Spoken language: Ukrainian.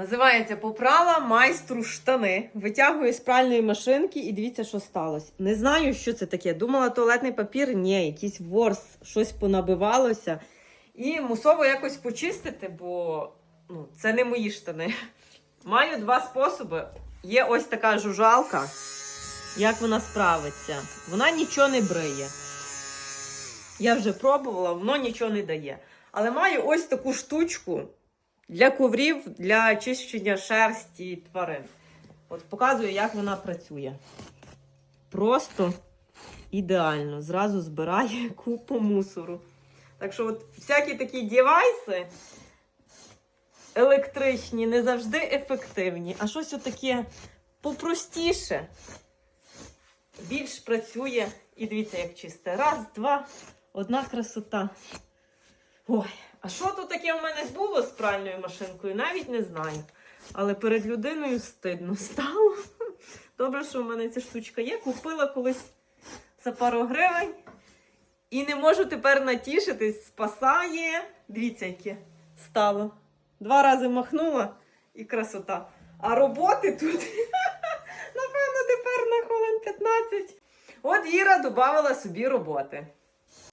Називається Попрала майстру штани. Витягую з пральної машинки і дивіться, що сталося. Не знаю, що це таке. Думала, туалетний папір, ні, якийсь ворс, щось понабивалося. І мусово якось почистити, бо ну, це не мої штани. Маю два способи. Є ось така жужалка. Як вона справиться? Вона нічого не бриє. Я вже пробувала, воно нічого не дає. Але маю ось таку штучку для коврів, для чищення шерсті тварин. От показую, як вона працює. Просто ідеально. Зразу збирає купу мусору. Так що, от всякі такі девайси електричні не завжди ефективні, а щось отаке попростіше. Більш працює. І дивіться, як чисте. Раз, два, одна красота. Ой, а що тут таке у мене було з пральною машинкою, навіть не знаю. Але перед людиною стидно стало. Добре, що в мене ця штучка є. Купила колись за пару гривень. І не можу тепер натішитись, спасає. Дивіться, яке стало. Два рази махнула і красота. А роботи тут, напевно, тепер на хвилин 15. От Іра додавала собі роботи.